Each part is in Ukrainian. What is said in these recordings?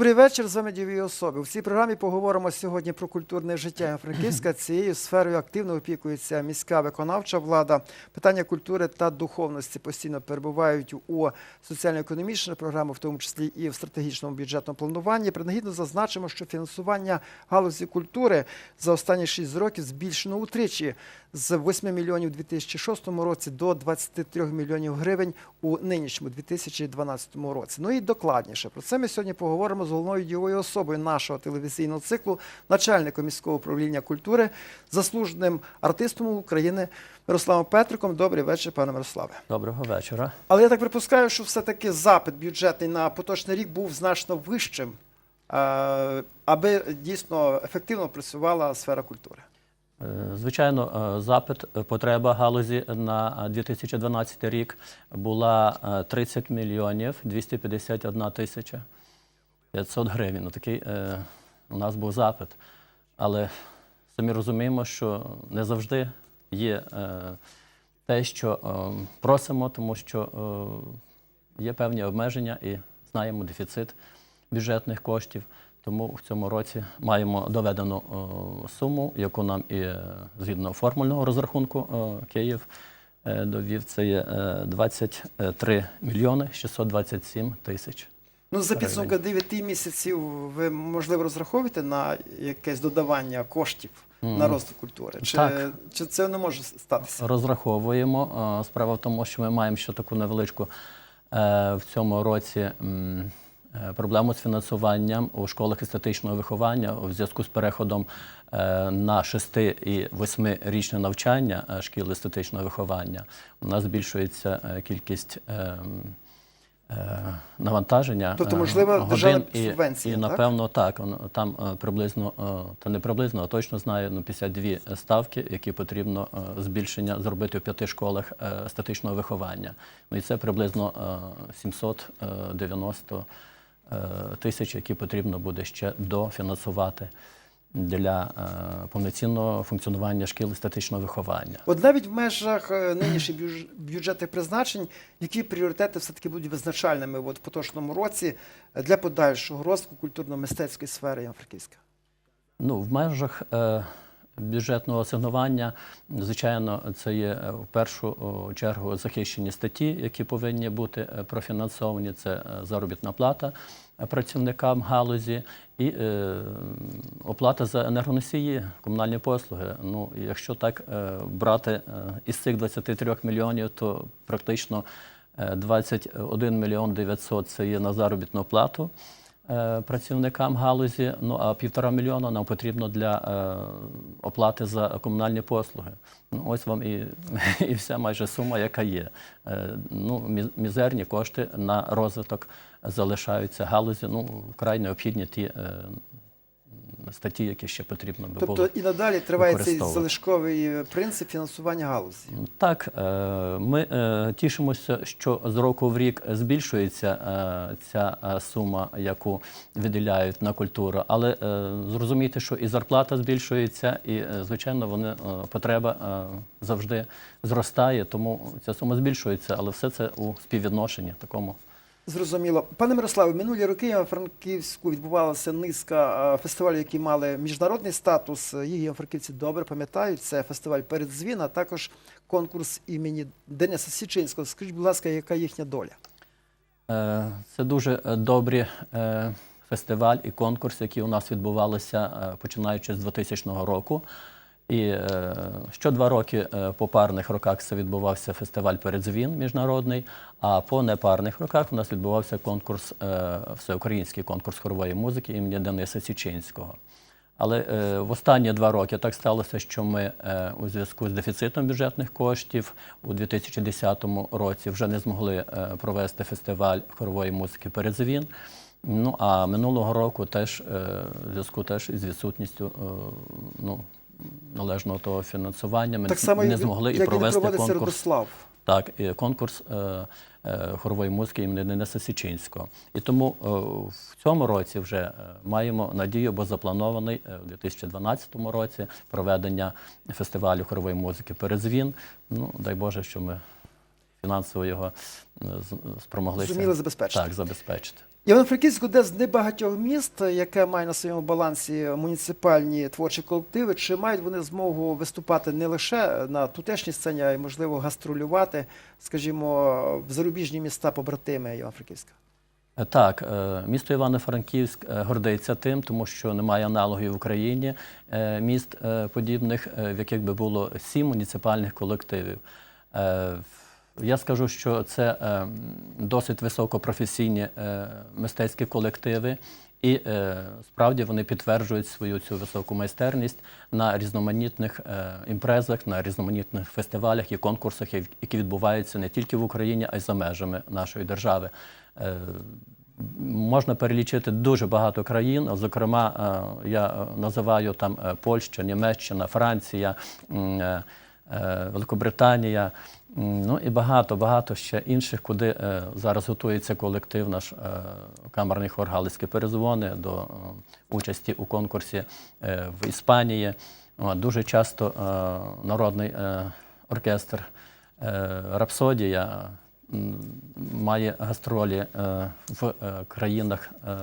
Добрий вечір. З вами діві особи. У цій програмі поговоримо сьогодні про культурне життя Франківська. Цією сферою активно опікується міська виконавча влада. Питання культури та духовності постійно перебувають у соціально-економічних програмах, в тому числі і в стратегічному бюджетному плануванні. Принагідно зазначимо, що фінансування галузі культури за останні 6 років збільшено утричі з 8 мільйонів у 2006 році до 23 мільйонів гривень у нинішньому 2012 році. Ну і докладніше про це ми сьогодні поговоримо з головною дієвою особою нашого телевізійного циклу, начальником міського управління культури, заслуженим артистом України Мирославом Петриком. Добрий вечір, пане Мирославе. Доброго вечора. Але я так припускаю, що все-таки запит бюджетний на поточний рік був значно вищим, е, аби дійсно ефективно працювала сфера культури. Е, Звичайно, е, запит, потреба галузі на е, 2012 рік була е, 30 мільйонів 251 тисяча 500 гривень. Ну, Такий е, у нас був запит. Але самі розуміємо, що не завжди є е, те, що е, просимо, тому що е, є певні обмеження і знаємо дефіцит бюджетних коштів. Тому в цьому році маємо доведену е, суму, яку нам і е, згідно формульного розрахунку е, Київ е, довів. Це є е, 23 мільйони 627 тисяч. Ну, за підсумки 9 місяців ви можливо розраховуєте на якесь додавання коштів на розвиток культури? Чи, Так. чи це не може статися? Розраховуємо. Справа в тому, що ми маємо ще таку невеличку е, в цьому році е, проблему з фінансуванням у школах естетичного виховання у зв'язку з переходом е, на 6 і 8-річне навчання шкіл естетичного виховання. У нас збільшується кількість. Е, Навантаження Тобто, е, можливо, державна і, субвенція, і так? напевно так. Там е, приблизно, та не приблизно, а точно знаю, ну 52 ставки, які потрібно збільшення зробити у п'яти школах статичного виховання. Ну і це приблизно е, 790 е, тисяч, які потрібно буде ще дофінансувати для е, повноцінного функціонування шкіл статичного виховання. От навіть в межах е, нинішніх бюджетних призначень, які пріоритети все-таки будуть визначальними от, в поточному році для подальшого розвитку культурно-мистецької сфери Івано-Франківська? Ну, в межах е, бюджетного асигнування, звичайно, це є е, в першу чергу захищені статті, які повинні бути профінансовані. Це заробітна плата працівникам галузі і е, оплата за енергоносії, комунальні послуги. Ну, якщо так е, брати е, із цих 23 мільйонів, то практично е, 21 мільйон 900 – це є на заробітну плату е, працівникам галузі. Ну а півтора мільйона нам потрібно для е, оплати за комунальні послуги. Ну ось вам і, і вся майже сума, яка є. Е, ну, мі- мізерні кошти на розвиток залишаються галузі. Ну вкрай необхідні ті. Е, Статті, які ще потрібно би було. Тобто і надалі триває цей залишковий принцип фінансування галузі. Так, е, ми е, тішимося, що з року в рік збільшується е, ця е, сума, яку виділяють на культуру, але е, зрозумійте, що і зарплата збільшується, і е, звичайно, вони е, потреба е, завжди зростає, тому ця сума збільшується, але все це у співвідношенні такому. Зрозуміло. Пане Мирославе, минулі роки в Франківську відбувалася низка е, фестивалів, які мали міжнародний статус. Їх франківці добре пам'ятають. Це фестиваль «Передзвін», а також конкурс імені Дениса Січинського. Скажіть, будь ласка, яка їхня доля? Е, Це дуже е, добрі фестиваль і конкурс, які у нас відбувалися починаючи з 2000 року. І е, що два роки е, по парних роках це відбувався фестиваль «Передзвін» міжнародний, а по непарних роках у нас відбувався конкурс, е, всеукраїнський конкурс хорової музики імені Дениса Січинського. Але в останні два роки так сталося, що ми у зв'язку з дефіцитом бюджетних коштів у 2010 році вже не змогли провести фестиваль хорової музики «Передзвін». Ну а минулого року теж в зв'язку теж із відсутністю ну, належного того фінансування ми Так само, не змогли як і провести проводиться конкурс. Родослав. Так, і конкурс е, е, хорової музики імені Дениса Січинського. І тому е, в цьому році вже е, маємо надію, бо запланований е, у 2012 році проведення фестивалю хорової музики «Передзвін». Ну, дай Боже, що ми фінансово його е, спромоглися Зуміли забезпечити. Так, забезпечити. Івано-Франківськ одне з небагатьох міст, яке має на своєму балансі муніципальні творчі колективи. Чи мають вони змогу виступати не лише на тутешній сцені, а й можливо гастролювати, скажімо, в зарубіжні міста побратими Івано-Франківська? Е, Так, е, місто Івано-Франківськ е, гордиться тим, тому що немає аналогів в Україні міст подібних, в яких би було сім муніципальних колективів. Я скажу, що це е, досить високопрофесійні е, мистецькі колективи, і е, справді вони підтверджують свою цю високу майстерність на різноманітних імпрезах, на різноманітних фестивалях і конкурсах, які відбуваються не тільки в Україні, а й за межами нашої держави. Можна перелічити дуже багато країн. Зокрема, я називаю там Польща, Німеччина, Франція, Великобританія. Ну і багато, багато ще інших, куди е, зараз готується колектив наш е, камерний хор Галицькі перезвони до е, участі у конкурсі е, в Іспанії. От, Дуже часто е, народний е, оркестр е, Рапсодія м, має гастролі е, в е, країнах, е,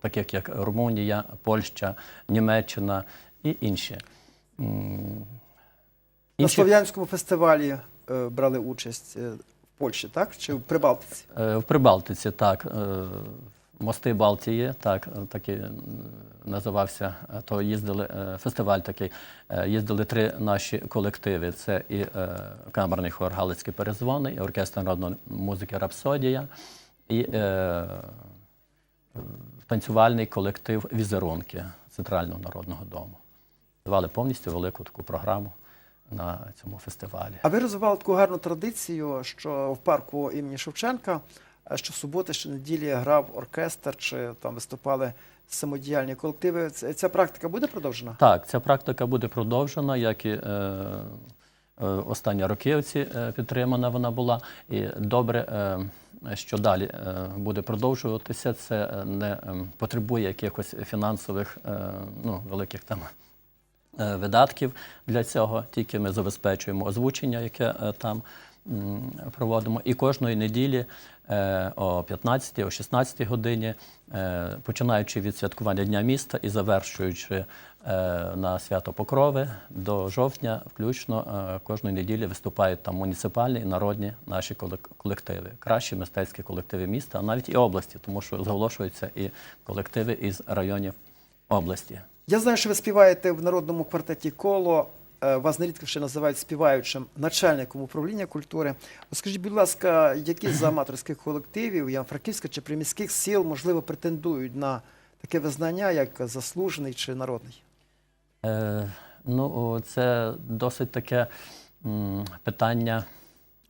таких як Румунія, Польща, Німеччина і інші. На Слов'янському фестивалі е, брали участь е, в Польщі, так? Чи в Прибалтиці? Е, В Прибалтиці, так. е, Мости Балтії, так, е, такий називався. е, То їздили е, фестиваль такий. е, Їздили три наші колективи. Це і е, камерний хор Галицькі перезвони, і оркестр народної музики Рапсодія, і е, танцювальний колектив Візерунки Центрального народного дому. Давали повністю велику таку програму на цьому фестивалі. А ви розвивали таку гарну традицію, що в парку імені Шевченка е, щосуботи, щонеділі грав оркестр, чи там виступали самодіяльні колективи. Ця практика буде продовжена? Так, ця практика буде продовжена, як і е, е, останні роки ці, е, підтримана вона була. І добре, е, що далі буде продовжуватися. Це не е, потребує якихось фінансових е, ну, великих там. Е, Видатків для цього тільки ми забезпечуємо озвучення, яке е, там проводимо. І кожної неділі е, о 15 о 16 годині, починаючи від святкування Дня міста і завершуючи на свято Покрови до жовтня, включно кожної неділі виступають там муніципальні і народні наші колек- колективи, кращі мистецькі колективи міста, а навіть і області, тому що зголошуються і колективи із районів області. Я знаю, що ви співаєте в народному квартеті коло. Е, Вас нерідко ще називають співаючим начальником управління культури. Скажіть, будь ласка, які з аматорських колективів Івано-Франківська чи приміських сіл можливо претендують на таке визнання, як заслужений чи народний? Е, ну, це досить таке м, питання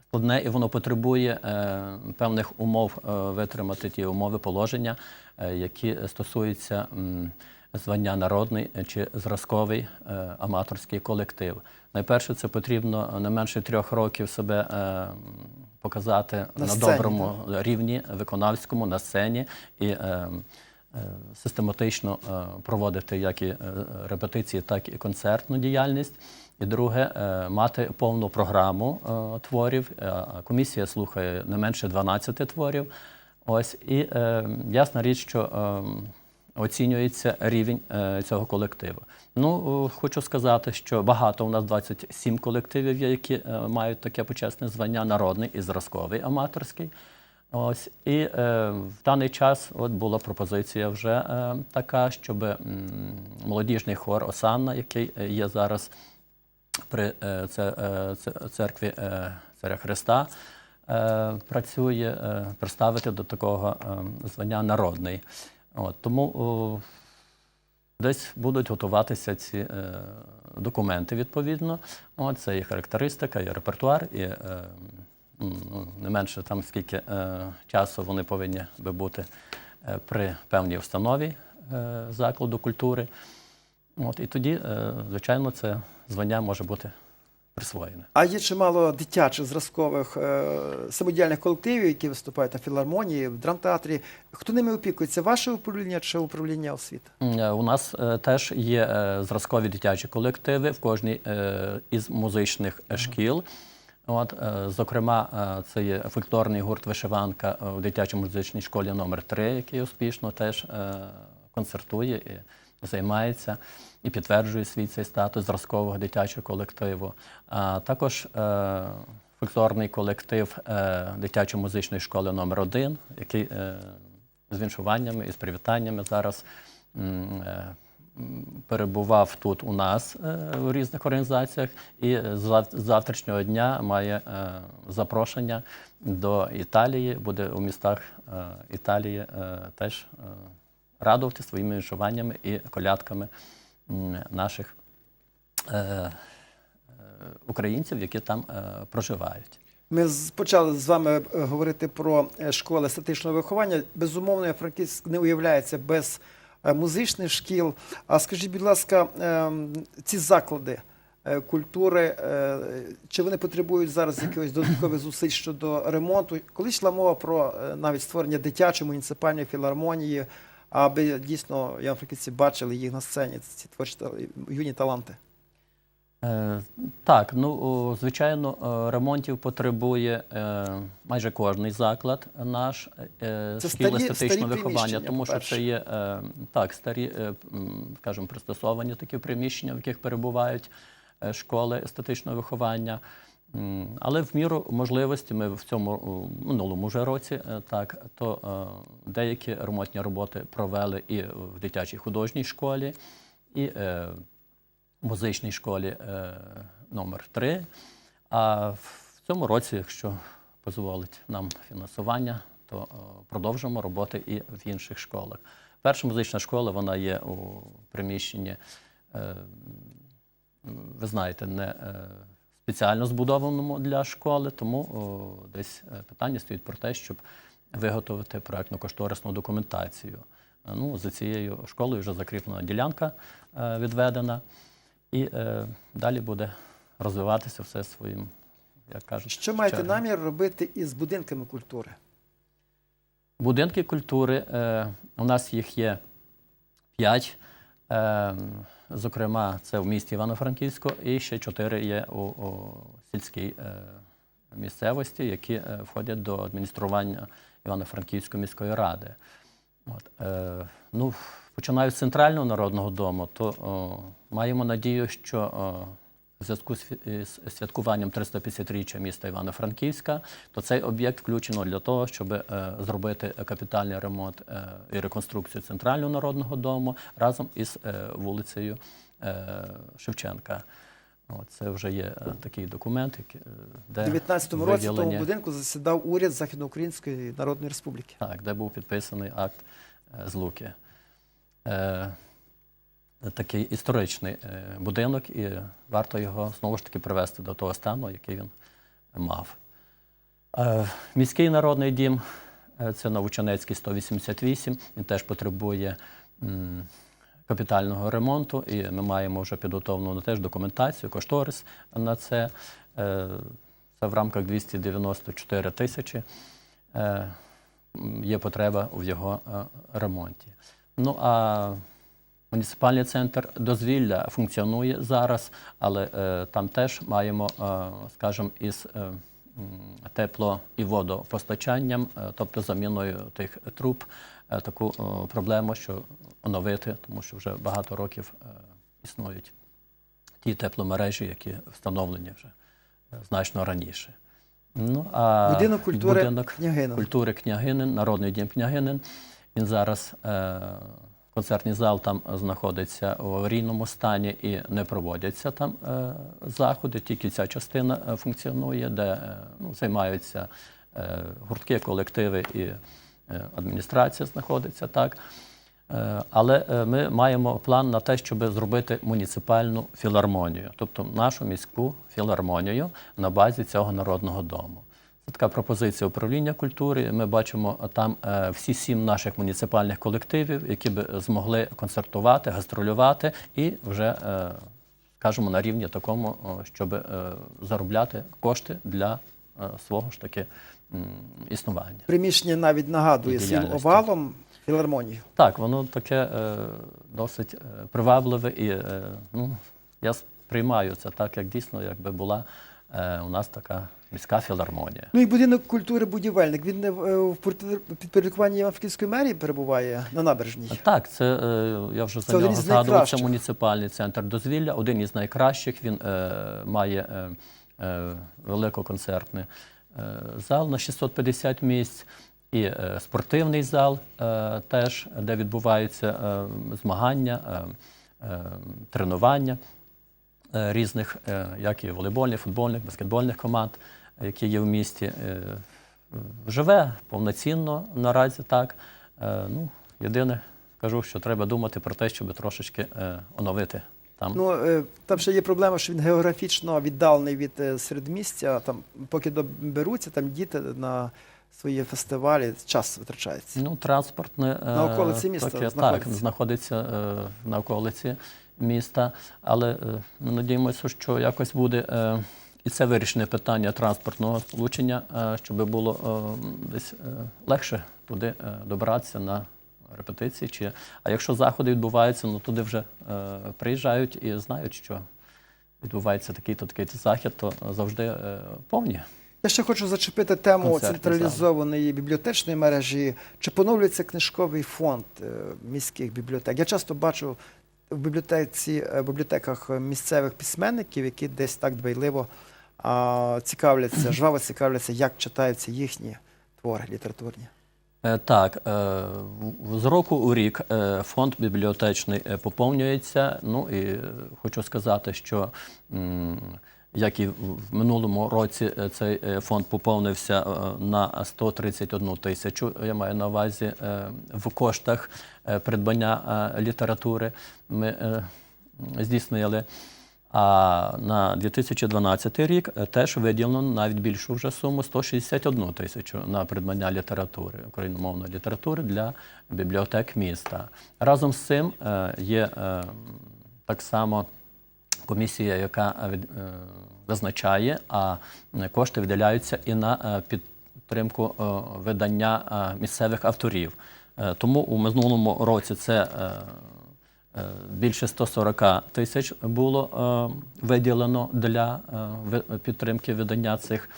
складне, і воно потребує е, певних умов е, витримати ті умови положення, е, які стосуються м, звання народний чи зразковий е, аматорський колектив. Найперше, це потрібно не менше трьох років себе е, показати На на, сцені, доброму рівні виконавському на сцені і е, систематично проводити як і репетиції, так і концертну діяльність. І друге, мати повну програму творів. Комісія слухає не менше 12 творів. Ось і ясна річ, що е, оцінюється рівень е, цього колективу. Ну, хочу сказати, що багато у нас 27 колективів є, які е, мають таке почесне звання народний і зразковий аматорський. Ось і е, в даний час от була пропозиція вже е, така, щоб м, молодіжний хор Осанна, який е, є зараз при е, е, церкві е, Царя Христа, е, працює, е, представити до такого е, звання народний. От, тому о, десь будуть готуватися ці е, документи відповідно. От, це і характеристика, і репертуар, і е, ну, не менше там скільки е, часу вони повинні би бути е, при певній установі е, закладу культури. От, і тоді, е, звичайно, це звання може бути присвоєне. А є чимало дитячих зразкових е, самодіяльних колективів, які виступають на філармонії, в драмтеатрі. Хто ними опікується? Ваше управління чи управління освіти? Е, У нас е, теж є е, зразкові дитячі колективи в кожній е, із музичних е, шкіл. От, е, зокрема, е, це є фольклорний гурт Вишиванка у дитячій музичній школі номер 3 який успішно теж е, концертує і займається і підтверджує свій цей статус зразкового дитячого колективу. А також е, фольклорний колектив е, дитячої музичної школи номер 1 який е, з віншуваннями і з привітаннями зараз. е, Перебував тут у нас е, у різних організаціях, і з завтрашнього дня має е, запрошення до Італії, буде у містах е, Італії теж радувати своїми вишиваннями і колядками наших е, е, українців, які там е, проживають. Ми почали з вами говорити про школи естетичного виховання. Безумовно, Франківськ не уявляється без музичних шкіл. А скажіть, будь ласка, ем, ці заклади культури, чи вони потребують зараз якихось додаткових зусиль щодо ремонту? Коли йшла мова про навіть створення дитячої муніципальної філармонії, аби дійсно івано-франківці бачили їх на сцені, ці творчі юні таланти? Е, Так, ну звичайно, е, ремонтів потребує е, майже кожний заклад наш е, шкіл естетичного виховання, тому що це є е, так, старі, е, скажімо, пристосовані такі приміщення, в яких перебувають е, школи естетичного виховання. Але в міру можливості ми в цьому минулому вже році е, так, то е, деякі ремонтні роботи провели і в дитячій художній школі, і е, в музичній школі номер 3 А в цьому році, якщо дозволить нам фінансування, то продовжимо роботи і в інших школах. Перша музична школа вона є у приміщенні, ви знаєте, не спеціально збудованому для школи, тому о, десь е, питання стоїть про те, щоб виготовити проектно-кошторисну документацію. Е, Ну, за цією школою вже закріплена ділянка е, відведена, і е, далі буде розвиватися все своїм, як кажуть. Що маєте намір робити із будинками культури? Будинки культури, е, у нас їх є п'ять. Е, зокрема, це в місті Івано-Франківську, і ще чотири є у, у сільській е, місцевості, які е, входять до адміністрування Івано-Франківської міської ради. От, е, ну, починаю з центрального народного дому, то о, маємо надію, що о, в зв'язку з святкуванням 350-річчя міста Івано-Франківська, то цей об'єкт включено для того, щоб е, зробити капітальний ремонт е, і реконструкцію центрального народного дому разом із е, вулицею е, Шевченка. Це вже є е, такий документ, е, де У 19-му році в тому будинку засідав уряд Західноукраїнської Народної Республіки. так, де був підписаний акт е, злуки. Такий історичний е, будинок, і варто його знову ж таки привести до того стану, який він мав. Е, міський народний дім е, це Новочанецький 188. Він теж потребує капітального ремонту, і ми маємо вже підготовлену теж документацію, кошторис на це. Це в рамках 294 тисячі. Є потреба в його ремонті. Ну а муніципальний центр дозвілля функціонує зараз, але е, там теж маємо, е, скажімо, із е, тепло і водопостачанням, е, тобто заміною тих труб, е, таку е, проблему, що оновити, тому що вже багато років е, існують ті тепломережі, які встановлені вже е, значно раніше. Ну, а Будинок культури будинок Княгинин. культури Княгинин, Народний дім Княгинин. Він зараз е, концертний зал там знаходиться у аварійному стані і не проводяться там е, заходи. Тільки ця частина е, функціонує, де е, ну, займаються гуртки, колективи і адміністрація знаходиться так. Але ми маємо план на те, щоб зробити муніципальну філармонію, тобто нашу міську філармонію на базі цього народного дому. Це така пропозиція управління культури. Ми бачимо там е, всі сім наших муніципальних колективів, які б змогли концертувати, гастролювати і вже, е, скажімо, на рівні такому, щоб е, заробляти кошти для свого ж таки існування. Приміщення навіть нагадує своїм овалом філармонію. Так, воно таке досить привабливе, і ну, я сприймаю це так, як дійсно, якби була у нас така міська філармонія. Ну і будинок культури будівельник. Він не в підпорядкуванні Івано-Франківської мерії перебуває на набережній. Так, це е, я вже за Це один нього згадував. Це муніципальний центр дозвілля, один із найкращих. Він е, має е, великоконцертний е, зал на 650 місць. І е, спортивний зал е, теж, де відбуваються е, змагання, е, е, тренування різних, е, як і волейбольних, футбольних, баскетбольних команд, які є в місті. Е, Живе повноцінно наразі так. Е, Ну, єдине, кажу, що треба думати про те, щоб трошечки е, оновити там. Ну е, там ще є проблема, що він географічно віддалений від е, середмістя. Там, поки доберуться, там діти на свої фестивалі, час витрачається. Ну, транспортне е, На околиці міста таке, знаходиться. Так, знаходиться е, на околиці міста. Але е, ми надіємося, що якось буде е, і це вирішене питання транспортного сполучення, е, щоб було десь легше туди добратися на репетиції. Чи... А якщо заходи відбуваються, ну туди вже приїжджають і знають, що відбувається такий-то такий захід, то завжди повні. Я ще хочу зачепити тему централізованої бібліотечної мережі. Чи поновлюється книжковий фонд міських бібліотек? Я часто бачу в бібліотеці, е, в бібліотеках місцевих письменників, які десь так дбайливо а, цікавляться, жваво цікавляться, як читаються їхні твори літературні. Е, Так, е, з року у рік фонд бібліотечний поповнюється. Ну і хочу сказати, що як і в минулому році е, цей е, фонд поповнився е, на 131 тисячу. Я маю на увазі в коштах придбання літератури. Ми здійснили. А на 2012 рік теж виділено навіть більшу вже суму 161 тисячу на придбання літератури, україномовної літератури для бібліотек міста. Разом з цим є так само комісія, яка е, е, визначає, а е, кошти виділяються і на підтримку видання місцевих авторів. Тому у минулому році це більше 140 тисяч було виділено для підтримки видання цих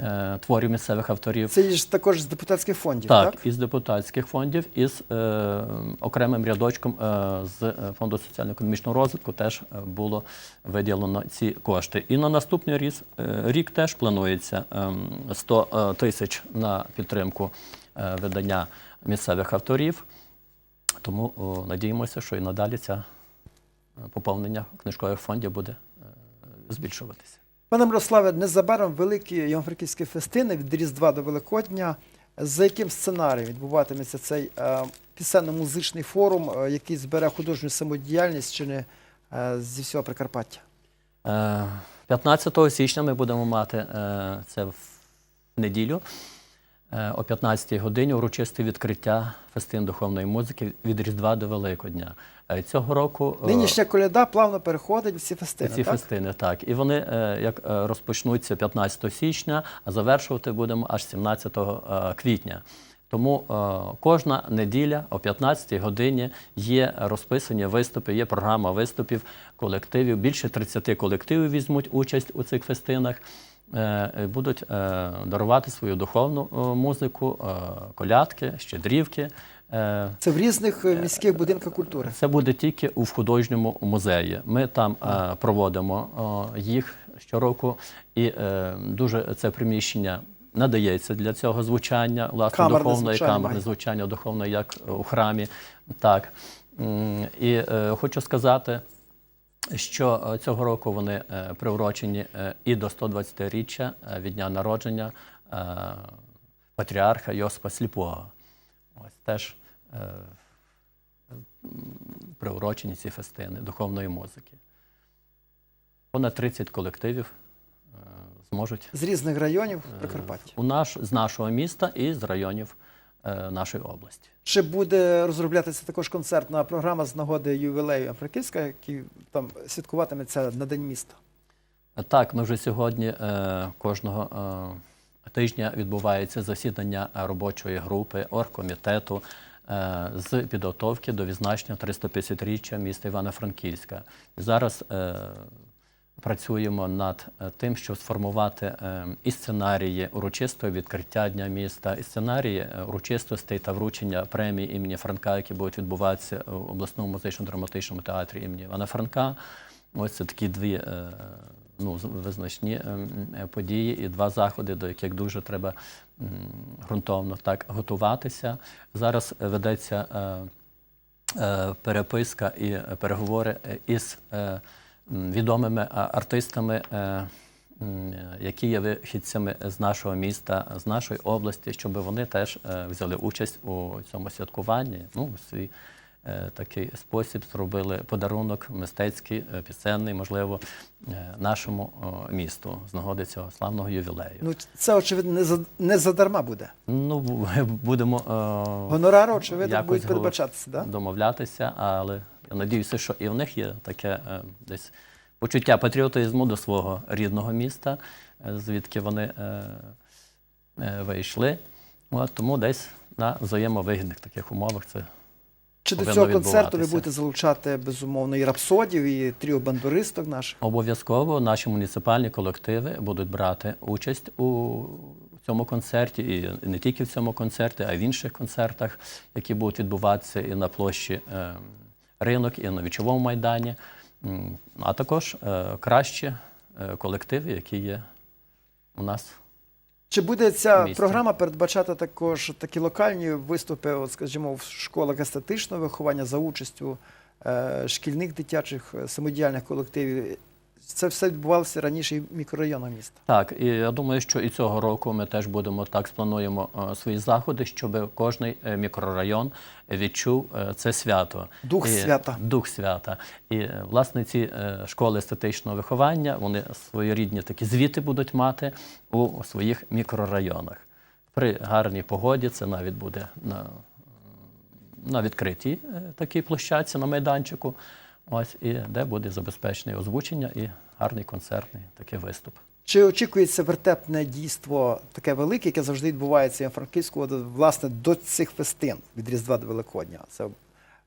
е, творів місцевих авторів. Це ж також з депутатських фондів, так? Так, із депутатських фондів, із е, окремим рядочком е, з е, фонду соціально-економічного розвитку теж е, було виділено ці кошти. І на наступний рік, е, рік теж планується ем, 100 е, тисяч на підтримку е, видання місцевих авторів. Тому о, надіємося, що і надалі ця е, поповнення книжкових фондів буде збільшуватися. Пане Мирославе, незабаром великі івано-франківські фестини від Різдва до Великодня. За яким сценарієм відбуватиметься цей е, пісенно-музичний форум, е, який збере художню самодіяльність чи не е, зі всього Прикарпаття? Е, 15 січня ми будемо мати це в неділю о 15-й годині урочисте відкриття фестин духовної музики від Різдва до Великодня. Е, Цього року е, Нинішня коляда плавно переходить в ці фестини. ці так? фестини, так. І вони е, як е, розпочнуться 15 січня, а завершувати будемо аж 17 е, квітня. Тому е, кожна неділя о 15-й годині є розписані виступи, є програма виступів колективів. Більше 30 колективів візьмуть участь у цих фестинах. Е, і Будуть е, дарувати свою духовну е, музику, е, колядки, щедрівки. Е, Це в різних е, міських будинках культури. це буде тільки у художньому музеї. Ми там е, проводимо е, їх щороку, і е, дуже це приміщення надається для цього звучання, власне, Камерне духовної звучання камерне має. звучання духовне, як у храмі. Так. І е, хочу сказати. Що е, цього року вони е, приурочені е, і до 120-річчя е, від дня народження патріарха Йосипа Сліпого. Ось теж приурочені ці фестини духовної музики. Понад 30 колективів зможуть З різних районів Прикарпаття. у наш, з нашого міста і з районів нашої області. Чи буде розроблятися також концертна програма з нагоди ювілею Африківська, який там святкуватиметься на День міста? Так, ми вже сьогодні е, кожного е, тижня відбувається засідання робочої групи оргкомітету е, з підготовки до відзначення 350-річчя міста Івано-Франківська. Зараз е, працюємо над е, тим, щоб сформувати е, і сценарії урочистого відкриття Дня міста, і сценарії е, урочистостей та вручення премій імені Франка, які будуть відбуватися в обласному музично-драматичному театрі імені Івана Франка. Ось це такі дві ну, визначні події і два заходи, до яких дуже треба м, ґрунтовно так готуватися. Зараз ведеться. переписка і переговори із відомими артистами, е, е, які є вихідцями з нашого міста, з нашої області, щоб вони теж е, взяли участь у цьому святкуванні. Ну, у свій е, такий спосіб зробили подарунок мистецький, е, пісенний, можливо, е, нашому місту з нагоди цього славного ювілею. Ну, це, очевидно, не, за, не задарма буде. Ну, будемо е, Гонорари, очевидно, будуть передбачатися, да? домовлятися, але я надіюся, що і в них є таке е, десь почуття патріотизму до свого рідного міста, е, звідки вони е, вийшли. От, тому десь на взаємовигідних таких умовах це Чи до цього концерту ви будете залучати, безумовно, і рапсодів, і тріо бандуристок наших? Обов'язково наші муніципальні колективи будуть брати участь у цьому концерті, і не тільки в цьому концерті, а й в інших концертах, які будуть відбуватися і на площі е, ринок, і на вічовому майдані, а також е, кращі е, колективи, які є у нас. Чи буде ця місті. програма передбачати також такі локальні виступи, от, скажімо, в школах естетичного виховання за участю е, шкільних дитячих самодіяльних колективів? Це все відбувалося раніше і в мікрорайонах міста. Так, і я думаю, що і цього року ми теж будемо так сплануємо е, свої заходи, щоб кожний е, мікрорайон відчув е, це свято. Дух І- свята. Дух свята. І е, власне ці школи естетичного виховання вони своєрідні такі звіти будуть мати у своїх мікрорайонах. При гарній погоді це навіть буде на, на відкритій такій площадці на майданчику. Ось і де буде забезпечене озвучення і гарний концертний такий виступ. Чи очікується вертепне дійство таке велике, яке завжди відбувається в Франківську, власне, до цих фестин від Різдва до Великодня? Це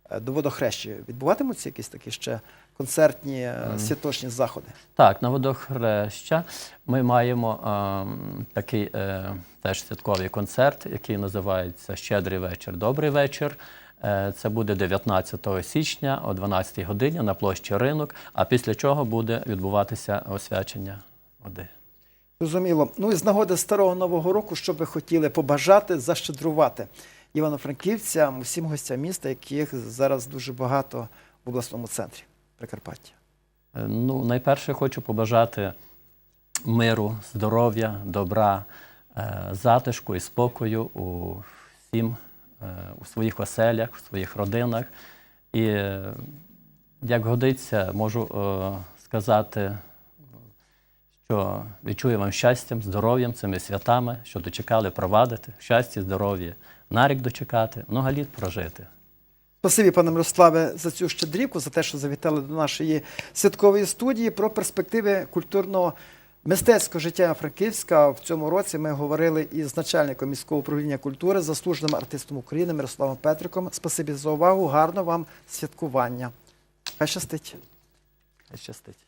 е, до водохрещі. Відбуватимуться якісь такі ще концертні е, святочні заходи? Так, на водохреща ми маємо ем, такий е, теж святковий концерт, який називається Щедрий вечір, добрий вечір. Е, Це буде 19 січня о 12 годині на площі ринок, а після чого буде відбуватися освячення води. Зрозуміло. Ну і з нагоди старого нового року, що ви хотіли побажати, защедрувати івано-франківцям, усім гостям міста, яких зараз дуже багато в обласному центрі Прикарпаття. Е, Ну, найперше хочу побажати миру, здоров'я, добра, е, затишку і спокою у всім, у своїх оселях, у своїх родинах. І е, як годиться, можу е, сказати, що відчую вам щастям, здоров'ям, цими святами, що дочекали провадити, щастя, здоров'я, на рік дочекати, много літ прожити. Спасибі, пане Мирославе, за цю щедрівку, за те, що завітали до нашої святкової студії про перспективи культурного мистецького життя Франківська. В цьому році ми говорили із начальником міського управління культури, заслуженим артистом України Мирославом Петриком. Спасибі за увагу. Гарно вам святкування. Хай щастить. Хай Щастить.